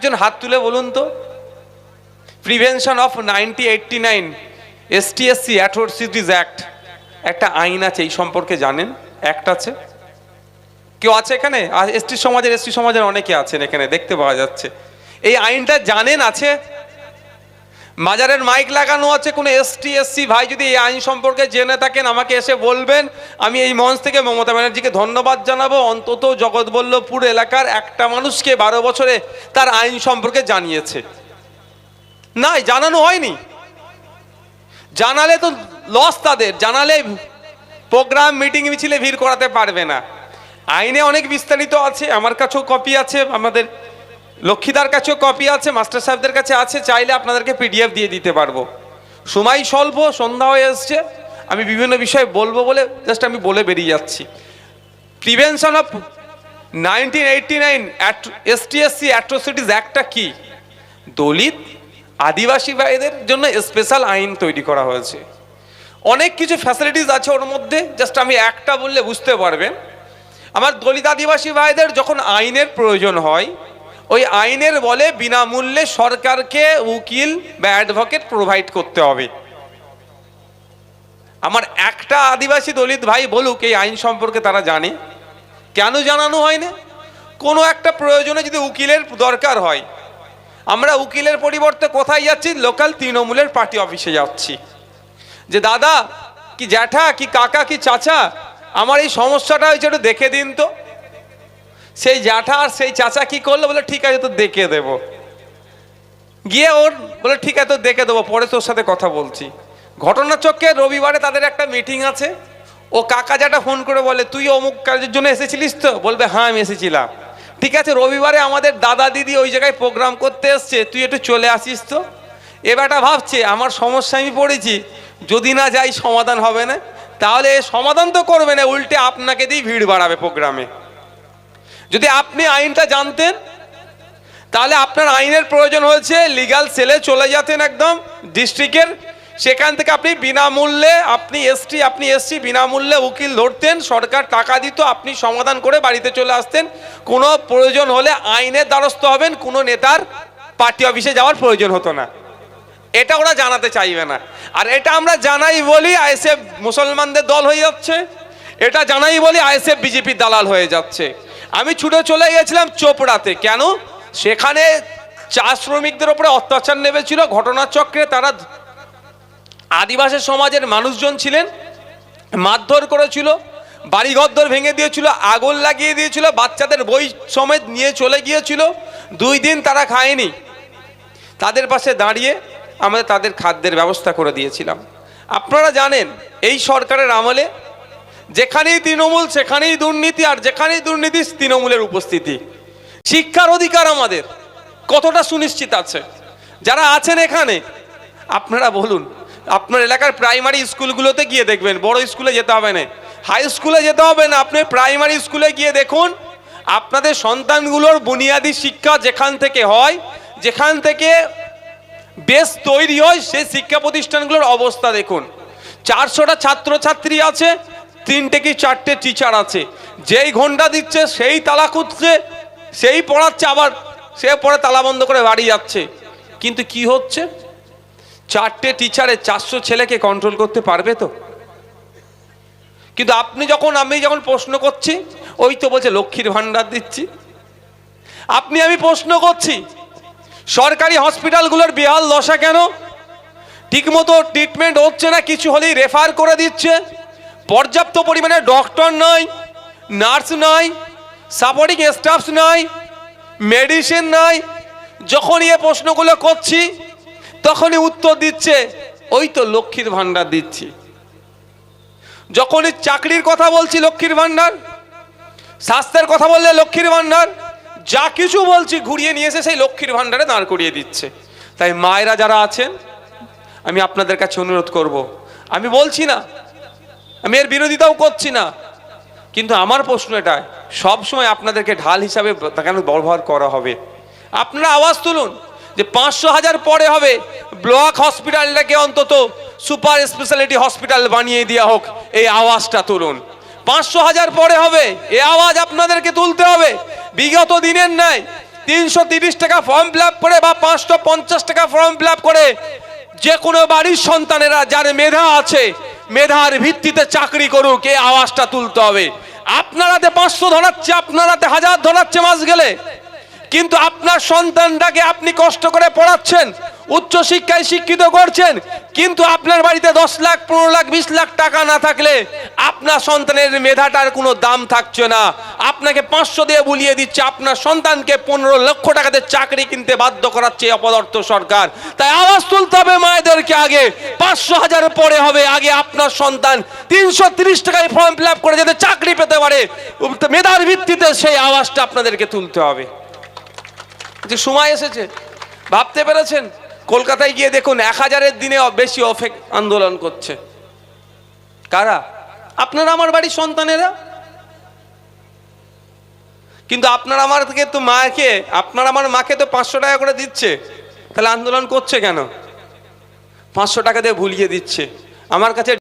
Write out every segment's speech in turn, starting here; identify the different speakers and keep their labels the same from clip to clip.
Speaker 1: একজন হাত তুলে বলুন তো। Prevention of ninety eighty nine ST SC atrocities act একটা আইন আছে, এই সম্পর্কে জানেন? অ্যাক্ট আছে। কেউ আছে এখানে? এসটি সমাজের এসটি সমাজের অনেকে আছেন এখানে, দেখতে পাওয়া যাচ্ছে। এই আইনটা জানেন আছে বাজারের মাইক লাগানো আছে, কোনো এসটি এসসি ভাই যদি এই আইন সম্পর্কে জেনে থাকেন, আমাকে এসে বলবেন। আমি এই মঞ্চ থেকে মমতা ব্যানার্জিকে ধন্যবাদ জানাব। অন্তত জগৎবল্লভপুর এলাকার একটা মানুষকে বারো বছরে তার আইন সম্পর্কে জানিয়েছে। না জানানো হয়নি। জানালে তো লস তাদের, জানালে প্রোগ্রাম মিটিং মিছিলে ভিড় করাতে পারবে না। আইনে অনেক বিস্তারিত আছে, আমার কাছেও কপি আছে আমাদের লক্ষ্মীদার কাছেও কপি আছে, মাস্টার সাহেবদের কাছে আছে, চাইলে আপনাদেরকে পিডিএফ দিয়ে দিতে পারব। সময় স্বল্প, সন্ধ্যা হয়ে এসছে, আমি বিভিন্ন বিষয়ে বলব বলে জাস্ট আমি বলে বেরিয়ে যাচ্ছি। Prevention of nineteen eighty nine ST SC atrocities অ্যাক্টটা কি? দলিত, আদিবাসী ভাইদের জন্য স্পেশাল আইন তৈরি করা হয়েছে। অনেক কিছু ফ্যাসিলিটিস আছে ওর মধ্যে জাস্ট আমি একটা বললে বুঝতে পারবেন। আমার দলিত আদিবাসী ভাইদের যখন আইনের প্রয়োজন হয় ওই আইনের বলে বিনামূল্যে সরকারকে উকিল বা অ্যাডভোকেট প্রোভাইড করতে হবে। আমার একটা আদিবাসী দলিত ভাই বলুক, এই আইন সম্পর্কে তারা জানে। কেন জানানো হয় না কোনো একটা প্রয়োজনে যদি উকিলের দরকার হয়, আমরা উকিলের পরিবর্তে কোথায় যাচ্ছি? লোকাল তৃণমূলের পার্টি অফিসে যাচ্ছি। যে দাদা, কি জ্যাঠা, কি কাকা, কি চাচা, আমার এই সমস্যাটা হয়েছে একটু দেখে দিন তো। সেই জ্যাঠা আর সেই চাচা কি করল? বলে, ঠিক আছে তো দেখে দেব। গিয়ে ওর বলে, ঠিক আছে তো দেখে দেবো, পরে তোর সাথে কথা বলছি। ঘটনাচক্রে রবিবারে তাদের একটা মিটিং আছে। ও কাকা জ্যাঠা ফোন করে বলে, তুই অমুক কাজের জন্য এসেছিলিস তো? বলবে হ্যাঁ আমি এসেছিলাম। ঠিক আছে, রবিবারে আমাদের দাদা দিদি ওই জায়গায় প্রোগ্রাম করতে এসছে, তুই একটু চলে আসিস তো? এবারটা ভাবছে, আমার সমস্যা আমি পড়েছি, যদি না যাই সমাধান হবে না, তাহলে সমাধান তো করবে না, উল্টে আপনাকে দিয়ে ভিড় বাড়াবে প্রোগ্রামে। যদি আপনি আইনটা জানতেন, তাহলে আপনার আইনের প্রয়োজন হয়েছে লিগাল সেলে চলে যেতেন একদম ডিস্ট্রিক্টের সেখান থেকে আপনি বিনামূল্যে, আপনি এসটি আপনি এসসি বিনামূল্যে উকিল ধরতেন, সরকার টাকা দিত, আপনি সমাধান করে বাড়িতে চলে আসতেন। কোনো প্রয়োজন হলে আইনের দ্বারস্থ হবেন, কোনো নেতার পার্টি অফিসে যাওয়ার প্রয়োজন হতো না। এটা ওরা জানাতে চাইবে না। আর এটা আমরা জানাই বলি আইএসএফ মুসলমানদের দল হয়ে যাচ্ছে, এটা জানাই বলি আইএসএফ বিজেপির দালাল হয়ে যাচ্ছে। আমি ছুটে চলে গেছিলাম চোপড়াতে। কেন? সেখানে চা শ্রমিকদের ওপরে অত্যাচার নেমেছিল, ঘটনাচক্রে তারা আদিবাসী সমাজের মানুষজন ছিলেন, মারধর করেছিল, বাড়িঘরদর ভেঙে দিয়েছিল, আগুন লাগিয়ে দিয়েছিল, বাচ্চাদের বই সমেত নিয়ে চলে গিয়েছিল। দুই দিন তারা খায়নি। তাদের পাশে দাঁড়িয়ে আমরা তাদের খাদ্যের ব্যবস্থা করে দিয়েছিলাম। আপনারা জানেন, এই সরকারের আমলে যেখানেই তৃণমূল, সেখানেই দুর্নীতি, আর যেখানেই দুর্নীতি, তৃণমূলের উপস্থিতি। শিক্ষার অধিকার আমাদের। কতটা সুনিশ্চিত আছে? যারা আছেন এখানে, আপনারা বলুন, আপনার এলাকার প্রাইমারি স্কুলগুলোতে গিয়ে দেখবেন, বড় স্কুলে যেতে হবে না। হাই স্কুলে যেতে হবে না, আপনি প্রাইমারি স্কুলে গিয়ে দেখুন, আপনাদের সন্তানগুলোর বুনিয়াদী শিক্ষা যেখান থেকে হয়, যেখান থেকে বেশ তৈরি হয়, সেই শিক্ষা প্রতিষ্ঠানগুলোর অবস্থা দেখুন। চারশোটা ছাত্রছাত্রী আছে তিনটে কি চারটে টিচার আছে। যেই ঘণ্টা দিচ্ছে, সেই তালা খুঁজছে, সেই পড়াচ্ছে আবার, সে পরে তালা বন্ধ করে বাড়ি যাচ্ছে। কিন্তু কি হচ্ছে? চারটে টিচারে চারশো ছেলেকে কন্ট্রোল করতে পারবে তো? কিন্তু আপনি যখন, আমি যখন প্রশ্ন করছি, ওই তো বলছে লক্ষ্মীর ভাণ্ডার দিচ্ছি। আপনি, আমি প্রশ্ন করছি, সরকারি হসপিটালগুলোর বেহাল দশা কেন? ঠিকমতো ট্রিটমেন্ট হচ্ছে না, কিছু হলেই রেফার করে দিচ্ছে। পর্যাপ্ত পরিমাণে ডক্টর নয় নার্স নয় সাপোর্টিং স্টাফস নয় মেডিসিন নয় যখনই এ প্রশ্নগুলো করছি, তখনই উত্তর দিচ্ছে, ওই তো লক্ষ্মীর ভাণ্ডার দিচ্ছি। যখনই চাকরির কথা বলছি লক্ষ্মীর ভাণ্ডার, স্বাস্থ্যের কথা বললে লক্ষ্মীর ভাণ্ডার, যা কিছু বলছি ঘুরিয়ে নিয়ে এসে সেই লক্ষ্মীর ভাণ্ডারে দাঁড় করিয়ে দিচ্ছে। তাই মায়েরা যারা আছেন, আমি আপনাদের কাছে অনুরোধ করব। আমি বলছি না আমি এর বিরোধিতাও করছি না। কিন্তু আমার প্রশ্ন এটা সবসময় আপনাদেরকে ঢাল হিসাবে কেন ব্যবহার করা হবে? আপনারা আওয়াজ তুলুন যে পাঁচশো হাজার পরে হবে, ব্লক হসপিটালটাকে অন্তত সুপার স্পেশালিটি হসপিটাল বানিয়ে দেওয়া হোক, এই আওয়াজটা তুলুন। পাঁচশো হাজার পরে হবে, এ আওয়াজ আপনাদেরকে তুলতে হবে। বিগত দিনের নাই তিনশো তিরিশ টাকা ফর্ম ফিল করে বা পাঁচশো পঞ্চাশ টাকা ফর্ম ফিল করে যে কোনো বাড়ির সন্তানেরা যার মেধা আছে মেধার ভিত্তিতে চাকরি করুক, এই আওয়াজটা তুলতে হবে। আপনারাতে পাঁচশো ধরাচ্ছে আপনারাতে হাজার ধরাচ্ছে মাস গেলে। কিন্তু আপনার সন্তানটাকে আপনি কষ্ট করে পড়াচ্ছেন উচ্চ শিক্ষায় শিক্ষিত করছেন, কিন্তু আপনার বাড়িতে দশ লাখ, পনেরো লাখ, বিশ লাখ টাকা না থাকলে আপনার সন্তানের মেধাটার কোনো দাম থাকছে না। আপনাকে পাঁচশো দিয়ে বুলিয়ে দিচ্ছে, আপনার সন্তানকে পনেরো লক্ষ টাকাতে চাকরি কিনতে বাধ্য করাচ্ছে অপদার্থ সরকার। তাই আওয়াজ তুলতে হবে মায়েদেরকে আগে, পাঁচশো হাজার পরে হবে, আগে আপনার সন্তান তিনশো তিরিশ টাকায় ফর্ম ফিল করে যাতে চাকরি পেতে পারে। মেধার ভিত্তিতে সেই আওয়াজটা আপনাদেরকে তুলতে হবে। যে সময় এসেছে ভাবতে পেরেছেন? কলকাতায় গিয়ে দেখুন এক হাজারের দিনে বেশি অফেক আন্দোলন করছে। কারা? আপনারা আমার বাড়ির সন্তানেরা? কিন্তু আপনার আমার থেকে তো মাকে আপনার আমার মাকে তো পাঁচশো টাকা করে দিচ্ছে। তাহলে আন্দোলন করছে কেন? পাঁচশো টাকা দিয়ে ভুলিয়ে দিচ্ছে। আমার কাছে?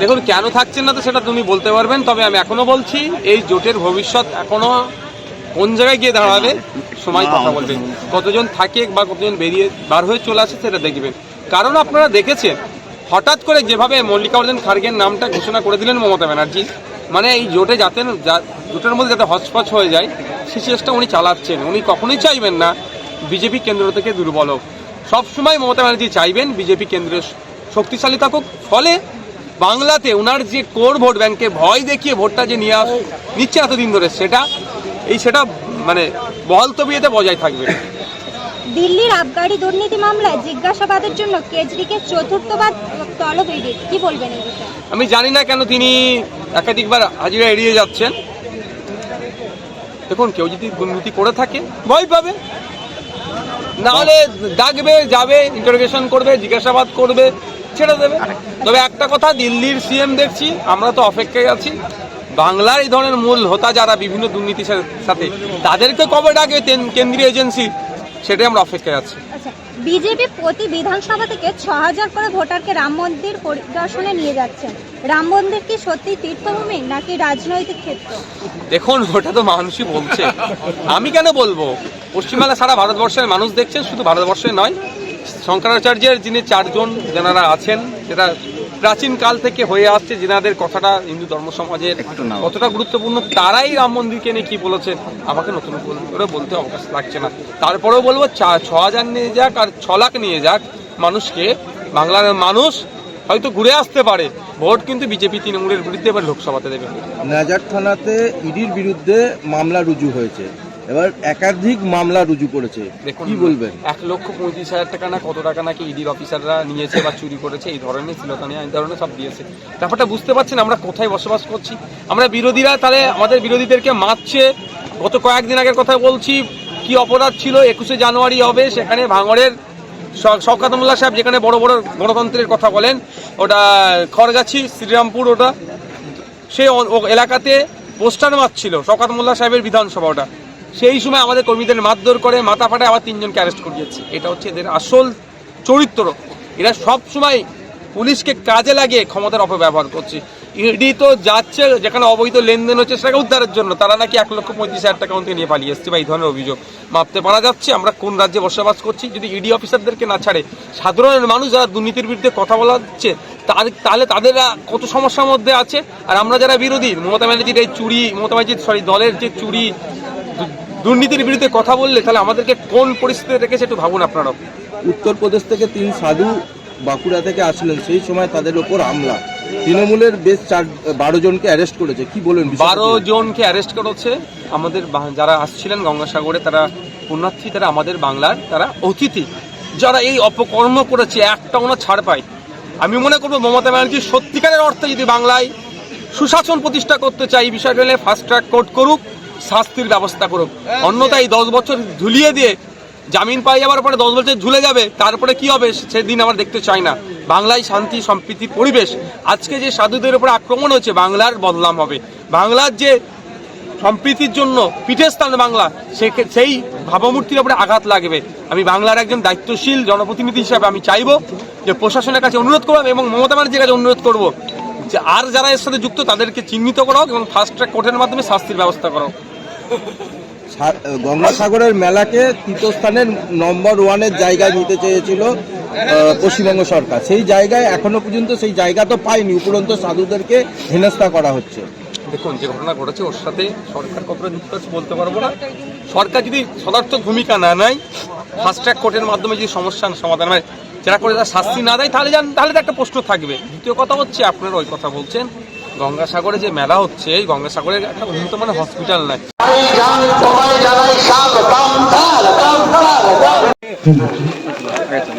Speaker 1: দেখুন কেন থাকছেন না তো সেটা তুমি বলতে পারবেন তবে আমি এখনও বলছি এই জোটের ভবিষ্যৎ এখনও কোন জায়গায় গিয়ে দাঁড়াবে? সময় কথা বলবেন কতজন থাকে বা কতজন বেরিয়ে বার হয়ে চলে আসে সেটা দেখবেন। কারণ আপনারা দেখেছেন হঠাৎ করে যেভাবে মল্লিকার্জুন খার্গের নামটা ঘোষণা করে দিলেন মমতা ব্যানার্জি মানে এই জোটে যাতে জোটের মধ্যে যাতে হচপচ হয়ে যায় সে চেষ্টা উনি চালাচ্ছেন। উনি কখনোই চাইবেন না বিজেপি কেন্দ্র থেকে দুর্বল হোক। সবসময় মমতা ব্যানার্জি চাইবেন বিজেপি কেন্দ্রের শক্তিশালী থাকুক। ফলে বাংলাতে ওনার যে কোর ভোট ব্যাংকে ভয় দেখিয়ে ভোটটা যে নিয়ে আস নিচ্ছে এতদিন ধরে সেটা এই সেটা মানে বহল তবিয়েতে বজায় থাকবে।
Speaker 2: দিল্লির আবগারি দুর্নীতি মামলায় জিজ্ঞাসাবাদের জন্য কেজরিকে চতুর্থবার তলব ইডির কি বলবেন এই বিষয়ে?
Speaker 1: আমি জানি না কেন তিনি একাধিকবার হাজিরা এড়িয়ে যাচ্ছেন। দেখুন কেউ যদি দুর্নীতি করে থাকে ভয় পাবে। নাহলে ডাকবে যাবে ইন্টারোগেশন করবে জিজ্ঞাসাবাদ করবে ছেড়ে দেবে। তবে একটা কথা দিল্লির সিএম দেখছি আমরা তো অপেক্ষায় আছি। বাংলার এই ধরনের মূল হোতা যারা বিভিন্ন দুর্নীতির সাথে তাদেরকে কবে ডাকে কেন্দ্রীয় এজেন্সি? সেটাই আমরা অপেক্ষায় আছি।
Speaker 2: আচ্ছা বিজেপি প্রতি বিধানসভা থেকে ছ হাজার করে ভোটারকে রাম মন্দির পরিদর্শনে নিয়ে যাচ্ছেন রাম মন্দির কি সত্যি তীর্থভূমি নাকি রাজনৈতিক ক্ষেত্র?
Speaker 1: দেখুন ওটা তো মানুষই বলছে। আমি কেন বলব? পশ্চিমবাংলা সারা ভারতবর্ষের মানুষ দেখছেন শুধু ভারতবর্ষে নয় শঙ্করাচার্যের যিনি চারজন যেনারা আছেন যেটা প্রাচীন কাল থেকে হয়ে আসছে যেনাদের কথাটা হিন্দু ধর্ম সমাজের কতটা গুরুত্বপূর্ণ তারাই রাম মন্দিরকে নিয়ে কি বলেছেন আমাকে নতুন করে বলতে অবকাশ লাগছে না। তারপরেও বলব ছ হাজার নিয়ে যাক আর ছ লাখ নিয়ে যাক মানুষকে বাংলার মানুষ হয়তো ঘুরে আসতে পারে। ভোট কিন্তু বিজেপি তৃণমূলের বিরুদ্ধে এবার লোকসভাতে দেবে।
Speaker 3: নাজার থানাতে ইডির বিরুদ্ধে মামলা রুজু হয়েছে। এবার একাধিক মামলা রুজু করেছে। কি বলবেন?
Speaker 1: এক লক্ষ পঁয়ত্রিশ হাজার টাকা না কত টাকা নাকি ইডির অফিসাররা নিয়েছে বা চুরি করেছে এই ধরনের শ্লীলতানি এই ধরনের সব দিয়েছে। ব্যাপারটা বুঝতে পারছেন আমরা কোথায় বসবাস করছি? আমরা বিরোধীরা তাহলে আমাদের বিরোধীদেরকে মারছে। গত কয়েকদিন আগের কথা বলছি কি অপরাধ ছিল? একুশে জানুয়ারি হবে সেখানে ভাঙড়ের শওকাত মোল্লা সাহেব যেখানে বড় বড় গণতন্ত্রের কথা বলেন ওটা খড়গাছি শ্রীরামপুর ওটা সে এলাকাতে পোস্টার মারছিল শওকাত মোল্লা সাহেবের বিধানসভা ওটা। সেই সময় আমাদের কর্মীদের মারধর করে মাথা ফাটে আবার তিনজনকে অ্যারেস্ট করিয়েছে। এটা হচ্ছে এদের আসল চরিত্র এরা সব সময় পুলিশকে কাজে লাগিয়ে ক্ষমতার অপব্যবহার করছে। ইডি তো যাচ্ছে, যেখানে অবৈধ লেনদেন হচ্ছে, সেটাকে উদ্ধারের জন্য। তারা নাকি এক লক্ষ পঁয়ত্রিশ হাজার টাকা থেকে নিয়ে পালিয়ে এসছে বা এই ধরনের অভিযোগ মাপতে পারা যাচ্ছে। আমরা কোন রাজ্যে বসবাস করছি? যদি ইডি অফিসারদেরকে না ছাড়ে, সাধারণ মানুষ যারা দুর্নীতির বিরুদ্ধে কথা বলা হচ্ছে তাহলে তাদের কত সমস্যার মধ্যে আছে? আর আমরা যারা বিরোধী, মমতা ব্যানার্জির এই চুরি, মমতা ব্যানার্জির সরি দলের যে চুরি দুর্নীতির বিরুদ্ধে কথা বললে তাহলে আমাদেরকে কোন পরিস্থিতিতে রেখেছে একটু ভাবুন আপনারা।
Speaker 3: উত্তরপ্রদেশ থেকে তিন সাধু বাঁকুড়া থেকে আসলেন সেই সময় তাদের ওপর হামলা। তৃণমূলের বেশ চার বারো জনকে অ্যারেস্ট করেছে কি বিষয়টা?
Speaker 1: বারো জনকে অ্যারেস্ট করেছে। আমাদের যারা আসছিলেন গঙ্গাসাগরে তারা পুণ্যার্থী তারা আমাদের বাংলার তারা অতিথি। যারা এই অপকর্ম করেছে একটা ওনা ছাড় পায়। আমি মনে করব মমতা ব্যানার্জি সত্যিকারের অর্থে যদি বাংলায় সুশাসন প্রতিষ্ঠা করতে চাই এই বিষয়টা ফাস্ট ট্র্যাক কোর্ট করুক। শাস্তির ব্যবস্থা করুক। অন্যথায় দশ বছর ঝুলিয়ে দিয়ে জামিন পাই যাওয়ার পরে দশ বছর ঝুলে যাবে তারপরে কি হবে সেদিন আমরা দেখতে চাই না। বাংলায় শান্তি সম্প্রীতির পরিবেশ। আজকে যে সাধুদের উপর আক্রমণ হচ্ছে বাংলার বদলাম হবে। বাংলার যে সম্প্রীতির জন্য পীঠস্থান বাংলা সে- সেই ভাবমূর্তির উপরে আঘাত লাগবে। আমি বাংলার একজন দায়িত্বশীল জনপ্রতিনিধি হিসাবে আমি চাইব যে প্রশাসনের কাছে অনুরোধ করব এবং মমতা ব্যানার্জির কাছে অনুরোধ করব যে আর যারা এর সাথে যুক্ত তাদেরকে চিহ্নিত করা হোক এবং ফাস্ট ট্র্যাক কোর্টের মাধ্যমে শাস্তির ব্যবস্থা করা হোক
Speaker 3: গঙ্গাসাগরের মেলাকে তীর্থস্থানের নম্বর ওয়ানের জায়গায় নিতে চেয়েছিল পশ্চিমবঙ্গ সরকার। সেই জায়গায় এখনও পর্যন্ত সেই জায়গা তো পায়নি উপরন্ত সাধুদেরকে হেনস্থা করা হচ্ছে।
Speaker 1: দেখুন যে ঘটনা ঘটেছে ওর সাথে সরকার কতটা যুক্ত আছে বলতে পারব না। সরকার যদি সদার্থক ভূমিকা না নেয় ফাস্ট ট্র্যাক কোর্টের মাধ্যমে যদি সমস্যার সমাধান হয় যারা করে তারা শাস্তি না দেয়, তাহলে জান তাহলে তো একটা প্রশ্ন থাকবে। দ্বিতীয় কথা হচ্ছে, আপনারা ওই কথা বলছেন, গঙ্গাসাগরে যে মেলা হচ্ছে, এই গঙ্গাসাগরে একটা উন্নত মানে হসপিটাল নাই।
Speaker 4: বাঁচুন